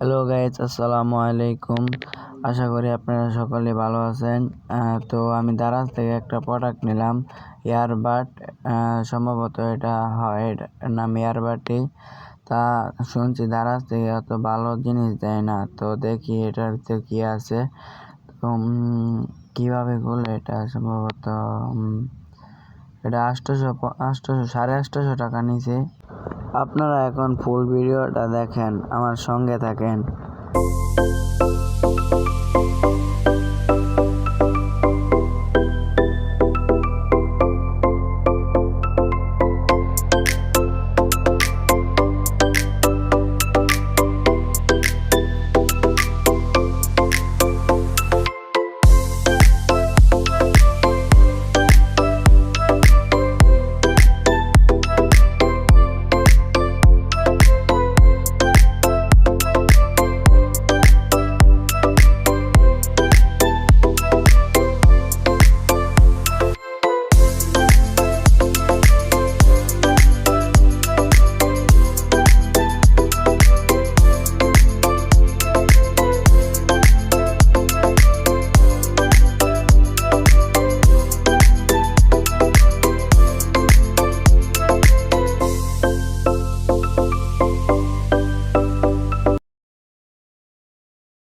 Hello guys আসসালামু আলাইকুম। আশা করি আপনারা সকলে ভালো আছেন। তো আমি দারাজ থেকে একটা প্রোডাক্ট নিলাম ইয়ারবাড সম্ভবত এটা হয় নাম ইয়ারবাডই তা শুনছি দারাজ থেকে এত ভালো জিনিস দেয় না, তো দেখি এটার ভিতরে কী আছে। তো কীভাবে করলে এটা সম্ভবত এটা আটশোশো আটশোশো সাড়ে আটশোশো টাকা নিছে। আপনারা এখন ফুল ভিডিওটা দেখেন আমার সঙ্গে থাকেন।